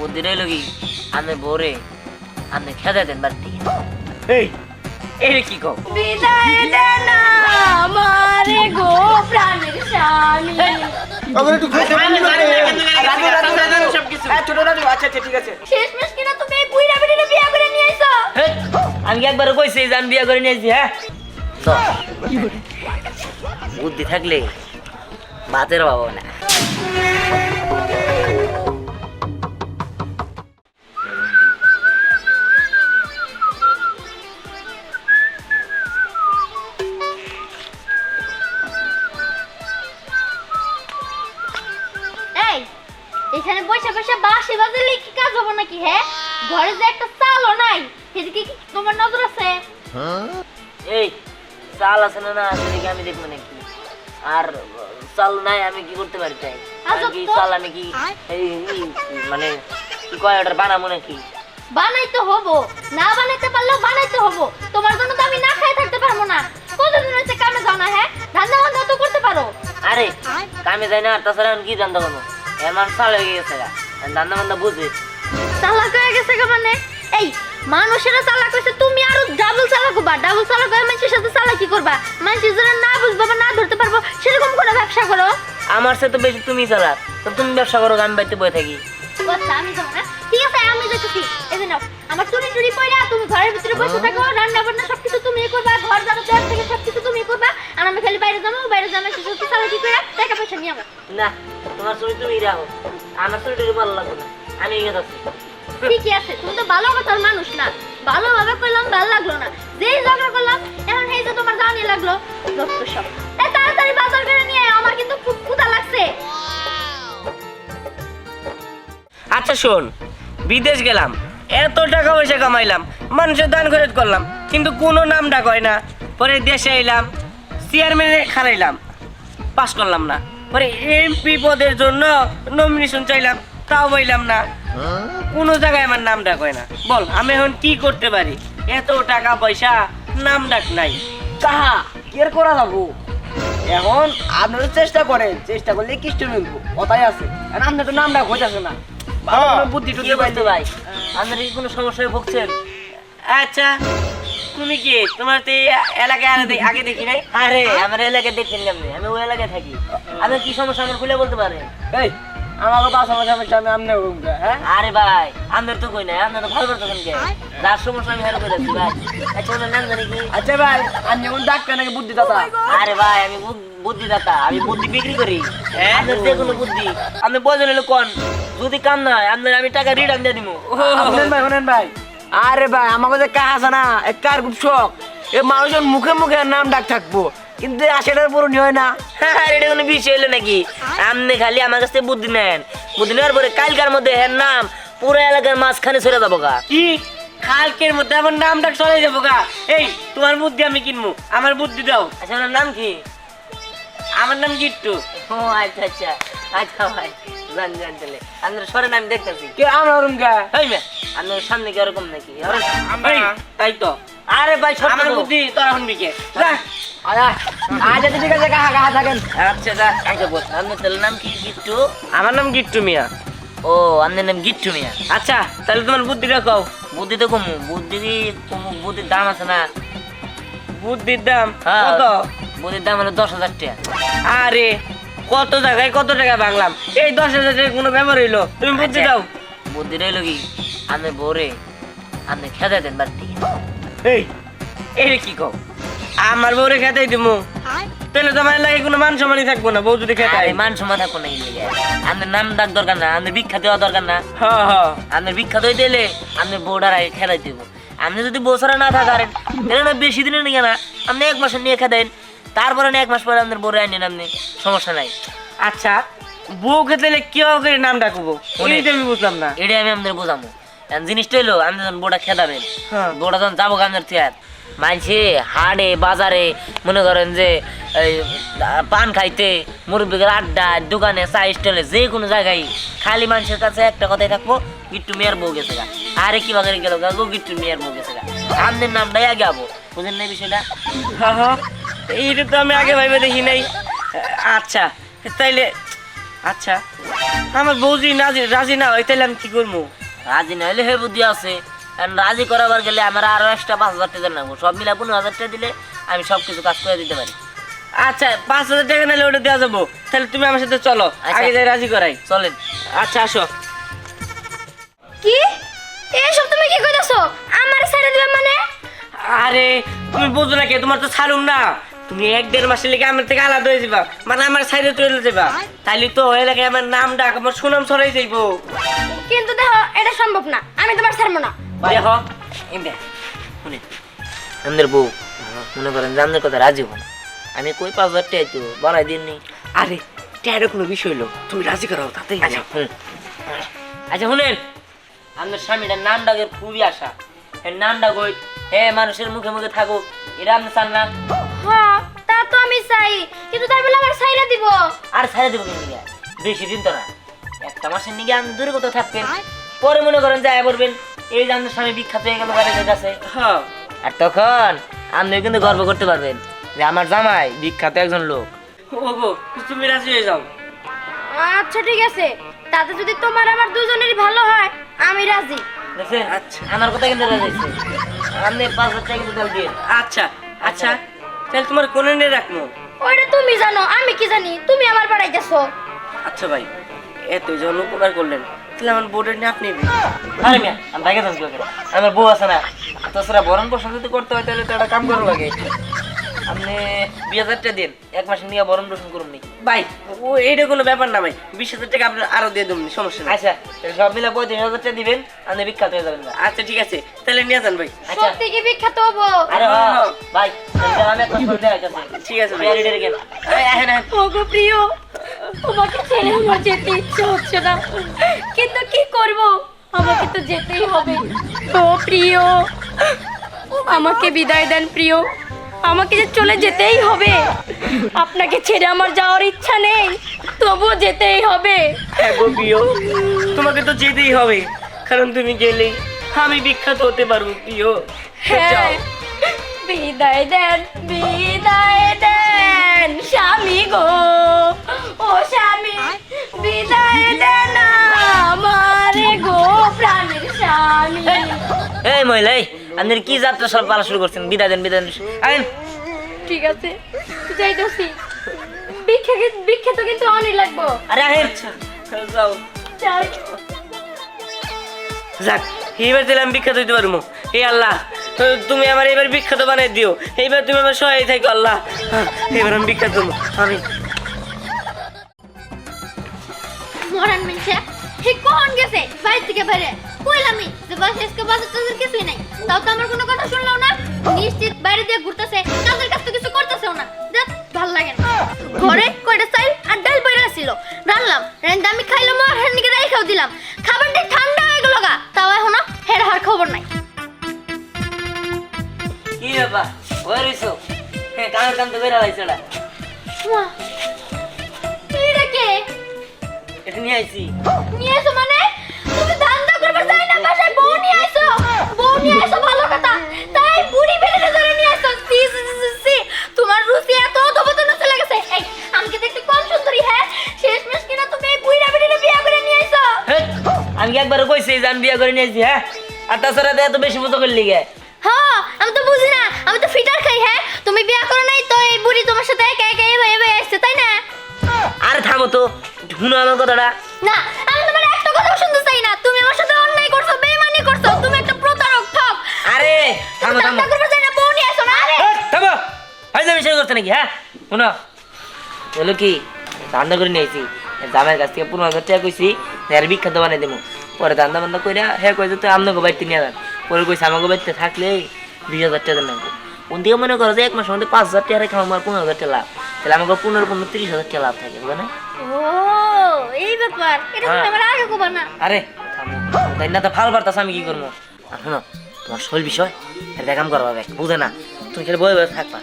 বুদ্ধি রইল কি? আমি বোরে আমি খেতে দেন এই এই কি কও? বিদায় দে না আমারে গো প্রাণের স্বামী। তখন একটু খাইতে পারলি না রে? রাজু রাজু রাজু সবকিছু হ্যাঁ ছোট রাজু আচ্ছা আচ্ছা ঠিক আছে। শেষমেশ কিনা তুমি এই বুইড়া বেটিরে বিয়া করে নিয়ে আইছো? আমি একবার কইছি আমি বিয়ে করে নিয়েছি হ্যাঁ? বুদ্ধি থাকলে ভাতের অভাব না। কি আজব তো। চাল আমি কি এই এই, মানে কি কয় ওটার বানাবো নাকি? বানাইতে হব। না বানাইতে পারলেও বানাইতে হব। তোমার জন্য তো আমি না খাই থাকতে পারব না। কতদিন হচ্ছে কামে যাও না হ্যাঁ? ধান্দা বান্ধা তো করতে পারো। আরে কামে যাই না আর তাছাড়া আমি কি জানতে পারব এর মানুষ চাল হয়ে গেছে দান্দা বান্দা বুঝে চালাক হয়ে গেছে মানে? এই মানুষেরা চালাক হয়েছে তুমি আরও ডাবল চালাক হবা। ডাবল চালাক হয়ে মানুষের সাথে চালাকি করবা। মানুষের যারা না বুঝবা বা না ধরতে পারব সেরকম করে ব্যবসা করো? আমার সাথে বেশি তুমি চালাক তো তুমি ব্যবসা করো আমি বাড়িতে বয়ে থাকি। আচ্ছা আমি যাব না। ঠিক আছে আমি যাচ্ছি এই যে নাও আমার চুরি চুরি পয়লা তুমি ঘরের ভিতরে বসে থাকো রান্না বান্না সবকিছু তুমি করবা ঘর যাব তেল থেকে সবকিছু তুমি করবা। আর আমি খালি বাইরে যাব বাইরে যাব সে সত্যি চালাকি করে টাকা পয়সা নিয়ে আমার না তোমার চুরি তুমি রাখো। আমার ভালো লাগবে না। আমি এগিয়ে যাচ্ছি। ঠিকই আছে তুমি তো ভালো কথার মানুষ না। ভালোভাবে করলাম ভালো লাগল না। যেই ঝগড়া করলাম এখন এই যে তোমার জানি লাগল সব। করে আচ্ছা শোন, বিদেশ গেলাম, এত টাকা পয়সা কামাইলাম, মানুষের দান খরচ করলাম, কিন্তু কোনো নাম ডাক হয় না। পরে দেশে এলাম চেয়ারম্যানে খারাইলাম পাস করলাম না। পরে এমপি পদের জন্য নমিনেশন চাইলাম, তাও পাইলাম না। কোনো জায়গায় আমার নাম ডাক হয় না। বল, আমি এখন কি করতে পারি? এত টাকা পয়সা নাম ডাক নাই। তাহা আর করা যাব এখন আপনারা চেষ্টা করেন চেষ্টা করলে কিষ্ট মিলবো কথাই আছে। আর আপনার তো নামটা হইতাছে না। বুদ্ধি টুদ্ধি পাইতে ভাই। আপনারা কি কোনো সমস্যায় ভুগছেন? আচ্ছা তুমি কি? তোমার তো এলাকায় আগে দেখি নাই? আরে। আমার এলাকায় দেখছিলাম না আমি ওই এলাকায় থাকি। আপনার কি সমস্যা আমার খুলে বলতে পারেন? এই আমাকে তো আসার সমস্যা আমি আমনে হ্যাঁ? আরে ভাই আপনার তো কই নাই আপনার তো ভালো করতেছেন কে। যার সমস্যা আমি হেল্প করে দিচ্ছি ভাই। আচ্ছা ওনার নাম জানি কি আচ্ছা ভাই আমি যেমন ডাক্তার নাকি বুদ্ধি দাতা? আরে ভাই আমি বু- বুদ্ধিদাতা আমি বুদ্ধি বিক্রি করি। হ্যাঁ? আপনার যে কোনো বুদ্ধি। আপনি বোঝেন হলো কোন? যদি কাম না হয় আপনার আমি টাকা রিটার্ন দিয়ে দিব শুনেন ভাই শুনেন ভাই। আরে ভাই আমাকে যে কাজ আছে না এক কার খুব শখ। এ মানুষের মুখে মুখে নাম ডাক থাকব। কিন্তু আশাটার পূরণ হয় না। আর এটা কোনো বিষয় হলো নাকি? আপনি খালি আমার কাছ বুদ্ধি নেন। বুদ্ধি নেওয়ার পরে কালকার মধ্যে এর নাম পুরো এলাকার মাঝখানে ছড়ে যাব গা। কি? কালকের মধ্যে আমার নামটা চলে যাব গা। এই তোমার বুদ্ধি আমি কিনবো। আমার বুদ্ধি দাও। আচ্ছা ওনার নাম কি? আমার নাম গিট্টু। ও আচ্ছা আচ্ছা। আচ্ছা ভাই জান জান তাহলে। আপনার সরেন আমি দেখতেছি। কে? আমরা ওরম গা। এই মে আপনার সামনে কি ওরকম নাকি? তাই তো। আরে ভাই ছোট বুদ্ধি তোর এখন বিকে যা। আয়া ঠিক আছে কাহা কাহা থাকেন। আচ্ছা যা আচ্ছা বল আপনার নাম কি গিট্টু? আমার নাম গিট্টু মিয়া। ও আপনার নাম গিট্টু মিয়া। আচ্ছা তাহলে তোমার বুদ্ধিটা কও। বুদ্ধি তো কমু বুদ্ধি কমু বুদ্ধির দাম আছে না? বুদ্ধির দাম? হ্যাঁ কত? বুদ্ধির দাম হলো দশ হাজার টাকা। আরে কত জায়গায় কত টাকা ভাঙলাম। এই দশ হাজার টাকা কোনো ব্যাপার হইল তুমি বুদ্ধি আচ্ছা, দাও। বুদ্ধি রইল কি? আমি বোরে আপনি খেতে দেন বাড়ি এই এই কি কও? আমার বউরে খেতেই দিমু। তাহলে তোমার লাগে কোনো মান সম্মানই থাকব না বউ যদি খেতে আরে মান সম্মান থাকব না এই লেগে। আপনার নাম ডাক দরকার না আপনার বিখ্যাত হওয়া দরকার না। হ্যাঁ হ্যাঁ আপনি বিখ্যাত হইতে এলে আপনি বউডার আগে খেলাই দিব। আপনি যদি বউ ছাড়া না থাকারেন তাহলে না বেশি দিনের নিয়ে না আপনি এক মাসের নিয়ে খেতেন। তারপরে না এক মাস পরে আপনার বউরে আনেন আপনি সমস্যা নাই। আচ্ছা বউ খেতে হলে কীভাবে করে নাম ডাকবো? আমি বুঝলাম না। এটাই আমি আমাদের বোঝাবো জিনিসটা হলো আপনি যখন বউটা খেদাবেন হ্যাঁ। বউটা যখন যাব আপনার চেয়ার মানছে হাটে বাজারে মনে করেন যে পান খাইতে মুরব্বীদের আড্ডা দোকানে চা স্টলে যে কোনো জায়গায় খালি মানুষের কাছে একটা কথাই থাকব গিট্টু মেয়ের বউ গেছে গা। আরে কি বাগারে গেল গা? গো গিট্টু মেয়ের বউ গেছে গা। আপনার নামটাই আগে আবো। বুঝেন না বিষয়টা? হ্যাঁ হ্যাঁ। এইটা তো আমি আগে ভাইবে দেখি নাই। আচ্ছা তাইলে আচ্ছা। আমার বৌজি নাজি রাজি না হয় তাহলে আমি কি করব? রাজি না হলে হে বুদ্ধি আছে। রাজি করাবার গেলে আমার আরও এক্সট্রা পাঁচ হাজার টাকা লাগবো সব মিলা পনেরো হাজার টাকা দিলে আমি সব কিছু কাজ করে দিতে পারি। আচ্ছা পাঁচ হাজার টাকা নিলে ওটা দেওয়া যাব। তাহলে তুমি আমার সাথে চলো আচ্ছা। আগে যাই রাজি করাই। চলেন। আচ্ছা আসো। কি? এসব তুমি কি কইতাছো? আমার ছেড়ে দিবে মানে? আরে তুমি বুঝো না কে? তোমার তো ছাড়ুম না। তুমি এক দেড় মাসের লেগে আমার থেকে আলাদা হয়ে যাবা। মানে আমার সাইডে চলে যাবা। তাইলে তো এলাকায় আমার নাম ডাক আমার সুনাম ছড়াই যাইবো। কিন্তু দেখো এটা সম্ভব না। আমি তোমার ছাড়বো না। দেখো এমনি শুনে। আমাদের বউ মনে করেন যে আমাদের কথা রাজি হব না। আমি কই পাঁচ হাজার টাকা তো বাড়াই দিননি আরে ট্যাডো কোনো বিষয় হলো? তুমি রাজি করাও তাতেই আচ্ছা আচ্ছা শুনেন আপনার স্বামীটার নাম ডাকের খুবই আশা। এর নাম ডাক ওই হে মানুষের মুখে মুখে থাকুক এটা আপনি চান না? হ্যাঁ তা তো আমি চাই কিন্তু তাই বলে আমার ছাইরা দিব। আর ছেড়ে দেবো কিন্তু বেশি দিন তো না। একটা মাসের নিগে আমি দূরে কোথাও থাকবেন। পরে মনে করেন যায় বলবেন। এই যে আপনার স্বামী বিখ্যাত হয়ে গেল বাড়ির কাছে। হ্যাঁ। আর তখন আপনি কিন্তু গর্ব করতে পারবেন যে আমার জামাই বিখ্যাত একজন লোক। ওগো তুমি রাজি হয়ে যাও। আচ্ছা ঠিক আছে। তাতে যদি তোমার আমার দুজনেরই ভালো হয় আমি রাজি। আচ্ছা। আমার কথা কিন্তু রাজি আপনি পাঁচ হাজার টাকা কিন্তু দিয়ে আচ্ছা আচ্ছা। তাহলে তোমার কোনে নিয়ে রাখব? ওইটা তুমি জানো আমি কি জানি? তুমি আমার বাড়াই গেছো আচ্ছা ভাই এত জন উপকার করলেন। তাহলে আমার বোর্ডের নিয়ে আপনি আরে মিয়া আমি ভাগে আমার বউ আছে না। তো সেটা বরণ পোষণ যদি করতে হয় তাহলে তো একটা কাম করা লাগে। আপনি বিশ হাজার টাকা দিন। এক মাসের নিয়ে বরণ পোষণ করুন নি। ভাই ও এইটা কোনো ব্যাপার না ভাই। বিশ হাজার টাকা আপনার আরও দিয়ে দেবেন সমস্যা নেই। আচ্ছা সব মিলে পঁয়ত্রিশ হাজার টাকা দিবেন আপনি বিখ্যাত হয়ে যাবেন আচ্ছা ঠিক আছে। তাহলে নিয়ে যান ভাই। আচ্ছা। সত্যি বিখ্যাত হব? আরে হ্যাঁ, ভাই আমি মাস ঠিক আছে ভাই। আহেন। ওগো প্রিয়। তোমাকে ছেড়ে আমার যেতে ইচ্ছে হচ্ছে না। কিন্তু কি করব? আমাকে তো যেতেই হবে। ও প্রিয় আমাকে বিদায় দেন প্রিয়। আমাকে যে চলে যেতেই হবে। আপনাকে ছেড়ে আমার যাওয়ার ইচ্ছা নেই। তবুও যেতেই হবে। হ্যাঁ গো প্রিয় তোমাকে তো যেতেই হবে। কারণ তুমি গেলে আমি বিখ্যাত হতে পারব প্রিয়। হ্যাঁ। বিদায় দেন বিদায় দেন। স্বামী গো। ও স্বামী বিদায় দেন আমারে গো প্রাণের স্বামী। এই মহিলা এই, আপনি কি যাত্রা সব পালা শুরু করছেন? বিদায় দেন বিদায় দেন। ঠিক আছে যাইতেছি। ভিক্ষা ভিক্ষা তো কিন্তু অনেক লাগবো। আরে আহেন যাও। যাক তাহলে আমি বিখ্যাত হইতে পারব। এই আল্লাহ তুমি আমার এবার বিখ্যাত বানাই দিও। এইবার তুমি আমার সহায় থাকো, আল্লাহ। এবার আমি বিখ্যাত আমি মরান গেছে? বাইরে থেকে বাইরে। কইলামই যে বাস টাজার কিছুই নাই। তাও তো আমার কোনো কথা শুনলাও না। নিশ্চিত বাইরে দিয়ে ঘুরতেছে কাজের কাজ তো কিছু করতেছেও না। দেখ, ভালো লাগে না। ঘরে কয়টা চাইল আর ডাল বইরা ছিল। রান্নাম রান্না আমি খাইলাম নিকে রাইখাও দিলাম। খাবারটা ঠান্ডা হয়ে গেল গা। তাও এখন ওই রইছো কামের তো বেরা হয়েছে ওটা এটা কে? এটা নিয়ে আইছি। নিয়ে এসো মানে? তুমি ধান্দা করবে চাই না বাসায় বউ নিয়ে আইছো। বউ নিয়ে আইছো ভালো কথা। তাই বুড়ি বেড়ে ধরে নিয়ে আইছো। সি সি সি, সি সি তোমার রুচি এত অধপতন চলে গেছে। এই আমাকে দেখতে কম সুন্দরী হ্যাঁ? শেষ মেশ কিনা তুমি এই বুড়িটা বেড়ে বিয়ে করে নিয়ে আইছো? আমি কি একবার কইছি যে আমি বিয়ে করে নিয়েছি হ্যাঁ? আর তাছাড়া তো এত বেশি মতো করলি গে হ্যাঁ আমি তো বুঝি না। আমি তো ফিটার খাই হ্যাঁ? তুমি বিয়ে করো নাই তো এই বুড়ি তোমার সাথে একা একা এভাবে এভাবে আসছে তাই না? আরে থামো তো শুনো আমার কথাটা। না আমি তোমার একটা কথাও শুনতে চাই না। তুমি আমার সাথে অন্যায় করছ বেইমানি করছ তুমি একটা প্রতারক ঠক। আরে থামো থামো। ধান্দা করবে না বউ নিয়ে আসো না। আরে হেৎ, থামো হয়তো বিষয় করতে নাকি হ্যাঁ? শুনো বলো কি রান্না করে নিয়েছি জামের কাছ থেকে পনেরো হাজার টাকা কইছি এর বিখ্যাত দেবো। পরে রান্না বান্না কইরা হ্যাঁ কইছে তো আপনাকে বাড়িতে নিয়ে যান পরে কইছে আমাকে বাড়িতে থাকলে বিশ হাজার টাকা নেব কোন দিকে মনে করো যে এক মাসের মধ্যে পাঁচ হাজার টাকা রেখে আমার পনেরো হাজার টাকা লাভ। তাহলে আমাকে পনেরো পনেরো তিরিশ হাজার টাকা লাভ থাকে বুঝলে? ও এই ব্যাপার? এটা হ্যাঁ। আমার আগে কবা না। আরে থামো। তাই না তো ফাল পারতাস আমি কি করব? শোনো তোমার শৈল বিষয় এটা কাম করবা দেখ বুঝে না? তুমি খেলে বয়ে বয়ে থাকবা।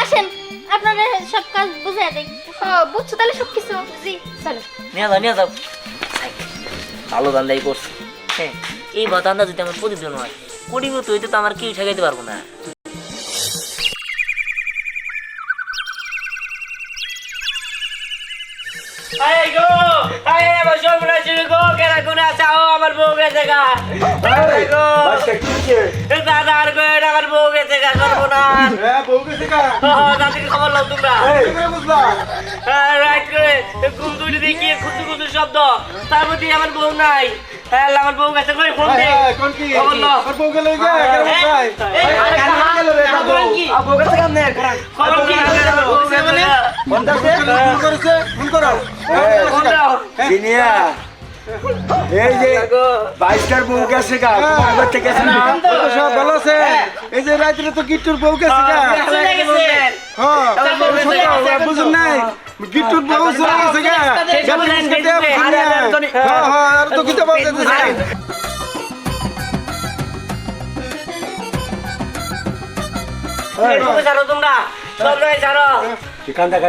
আসেন আপনারা সব কাজ বুঝাই দেই। বুঝছ তাহলে সব কিছু? জি চলো। নিয়ে যাও নিয়ে যাও। ভালো ধান্দাই করছি। হ্যাঁ। এই বাতান্দা যদি আমার প্রতিদিন হয় মতো হইতে তো আমার কেউ ঠেকাইতে পারব না আমার বউ গেছে গা? দাদা আর আমার বউ গেছে গা সর্বনাশ হ্যাঁ, বউ গেছে গা? দাদিকে খবর লাও তোমরা? হ্যাঁ, রাইট করে ঘুম তুলে দিয়ে শব্দ তার মধ্যে আমার বউ নাই হ্যাঁ আমার বউ গেছে করে ফোন দে হ্যাঁ, কোন কি? খবর নাও। বউ গেলে গা, কেন বুঝলাই? এই, এই, আরে, কেন কার- গেলো রে, কার কার বউ? বউ আর বউ গেছে কেমনে খবর কি বউ গেছে না। ফোন করছে, ফোন করেছে, ফোন করো। ফোন দাও। জিনিয়া এই যে বাইশটার বউ গেছে গা তোমার গেছে না সব ভালো আছে। এই যে রাত্রে তো গিট্টুর বউ গেছে গা। হ্যাঁ, গা। শুনো, বুঝুন নাই? গিট্টুর বউ চলে গেছে গা। তো- হ্যাঁ, হ্যাঁ, আর তো কিতে তোমরা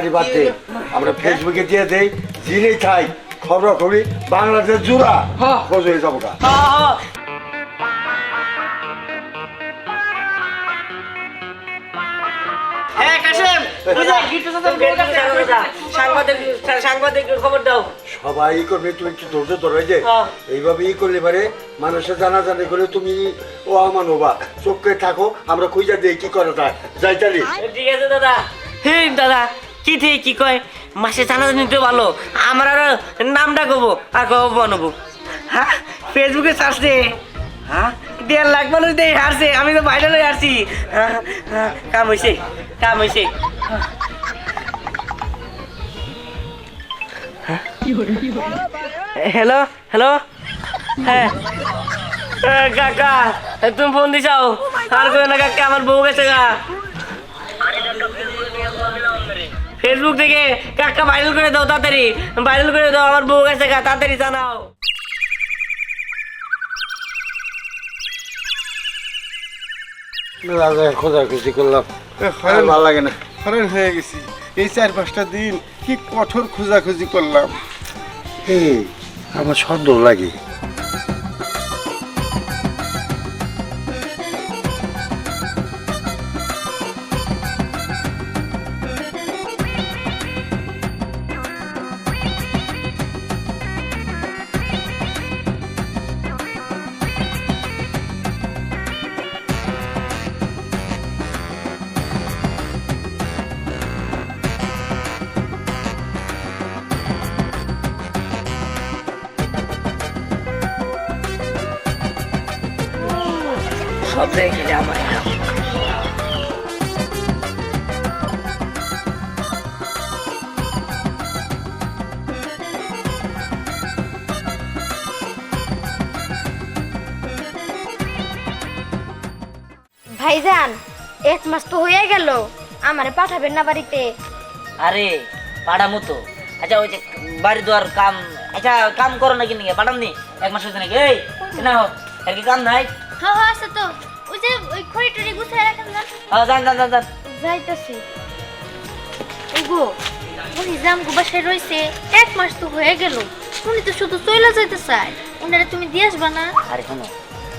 বাদ দে। আমরা ফেসবুকে দিয়ে দেই জিনেই খাই খবর খবরি বাংলাদেশ জুড়া। খোঁজ হয়ে যাব হ্যাঁ, হ্যাঁ। হ্যাঁ, কাশেম, সাংবাদিক সাংবাদিক খবর দাও। সবাই ই করবে তুমি একটু ধৈর্য ধরে যে হ্যাঁ। এইভাবে ই করলে পারে মানুষের জানা জানি করে তুমি ও আমার নোবা চোখে থাকো আমরা খুঁজে দিই কি করা যায়। যাই চালি ঠিক আছে দাদা। হে দাদা কি থেকে কি কয়? মাসে জানা নিতে ভালো। আমার আর নামটা কব আর কব বানবো। হ্যাঁ ফেসবুকে সার্চ দে। হ্যাঁ? দেড় লাখ মানুষ দিয়ে হারছে আমি তো ভাইরাল হয়ে আসছি। হ্যাঁ, হ্যাঁ, কাম হয়েছে কাম হয়েছে হ্যালো হ্যালো? হ্যাঁ। কাকা তুমি ফোন দিছাও? আর কই না কাকা আমার বউ গেছে গা। ফেসবুক থেকে কাকা ভাইরাল করে দাও তাড়াতাড়ি। ভাইরাল করে দাও আমার বউ গেছে গা তাড়াতাড়ি জানাও। খোঁজাখুঁজি করলাম। ভালো লাগে না। হরেন হয়ে গেছি। এই চার পাঁচটা দিন কি কঠোর খোঁজাখুঁজি করলাম। এই আমার সন্দেহ লাগে। ভাইজান এক মাস তো হয়ে গেল আমারে পাঠাবেন না বাড়িতে। আরে পাড়ামো তো। আচ্ছা ওই যে বাড়ি দুয়ার কাম আচ্ছা কাম করো নাকি নাকি? পাঠাম নি এক মাস হয়েছে নাকি? এই না হোক আর কি কাম নাই? হ্যাঁ হ্যাঁ আছে তো। খড়ি টড়ি গুছিয়ে রাখেন না? হ্যাঁ যান যান যান যান। যাইতাছি। ওগো উনি জাম গো বাসায় রইছে এক মাস তো হয়ে গেল। উনি তো শুধু চলে যাইতে চায়। উনারে তুমি দিয়ে আসবা না? আরে শোনো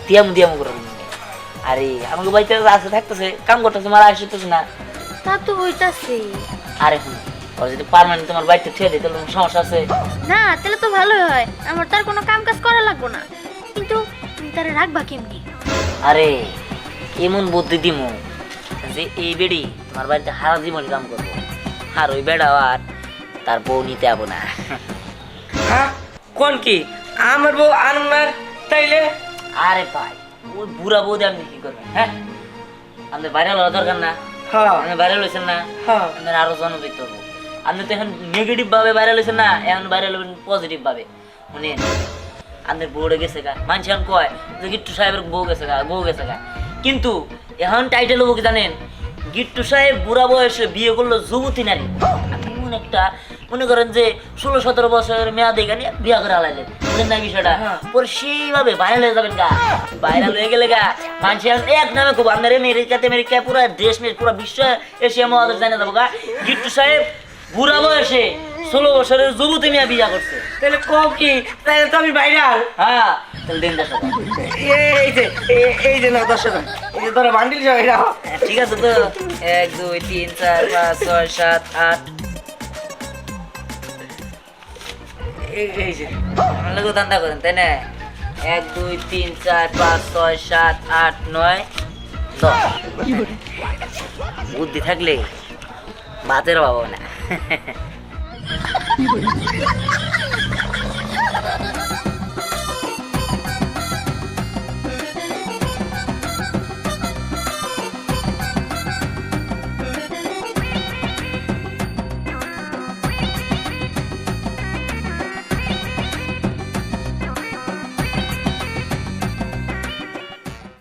দিয়ামু দিয়ামু করো আরে আমাকে বাড়িতে আছে থাকতেছে কাম করতেছে মারা আসতেছে না। তা তো হইতাছে। আরে শোনো ওরা যদি পারমানেন্ট তোমার বাড়িতে ছেড়ে দিই তাহলে সমস্যা আছে? না তাহলে তো ভালোই হয়। আমার তার কোনো কাম কাজ করা লাগবো না। কিন্তু তুমি তারে রাখবা কেমনি? আরে এমন বুদ্ধি দিমু যে এই বেড়ি তোমার বাড়িতে হারা জীবন কাম করব। আর ওই বেড়াও আর তার বউ নিতে যাব না। হ্যাঁ? কোন কি? আমার বউ আনন্দার তাইলে? আরে ভাই ওই বুড়া বউ আপনি কি করবেন হ্যাঁ? আমাদের ভাইরাল হওয়া দরকার না। হ্যাঁ। আপনি ভাইরাল হয়েছেন না। হ্যাঁ। আপনার আরও জনপ্রিয় হব আপনি তো এখন নেগেটিভ ভাবে ভাইরাল হয়েছেন না এখন ভাইরাল হবেন পজিটিভ ভাবে শুনেন আপনার বউরে গেছে গা। মানুষ এখন কয় যে গিট্টু সাহেবের বউ গেছে গা বউ গেছে গা। কিন্তু এখন টাইটেল হব কি জানেন? গিট্টু সাহেব বুড়া বয়সে বিয়ে করল যুবতী নারী। এমন একটা মনে করেন যে ষোলো সতেরো বছরের মেয়াদ এখানে বিয়া করে আলাইলেন। বুঝলেন না বিষয়টা? পরে সেইভাবে ভাইরাল হয়ে যাবেন গা। ভাইরাল হয়ে গেলে গা মানুষ এক নামে খুব আপনার আমেরিকাতে আমেরিকায় পুরো দেশ পুরো বিশ্ব এশিয়া মহাদেশ জানা যাব গা। গিট্টু সাহেব বুড়া বয়সে ষোলো বছরের যুবতী মেয়া বিয়া করছে। তাহলে কম কি? তাহলে তো আমি ভাইরাল হ্যাঁ তাহলে দিন এই যে এই- এই যে না দশ এই যে বান্ডিল সবাই ঠিক আছে তো। এক দুই তিন চার পাঁচ ছয় সাত আট। এই- যে। ধান্দা করেন তাই না? এক দুই তিন চার পাঁচ ছয় সাত আট নয় দশ। বুদ্ধি থাকলে বাতের অভাব না। Hehehe.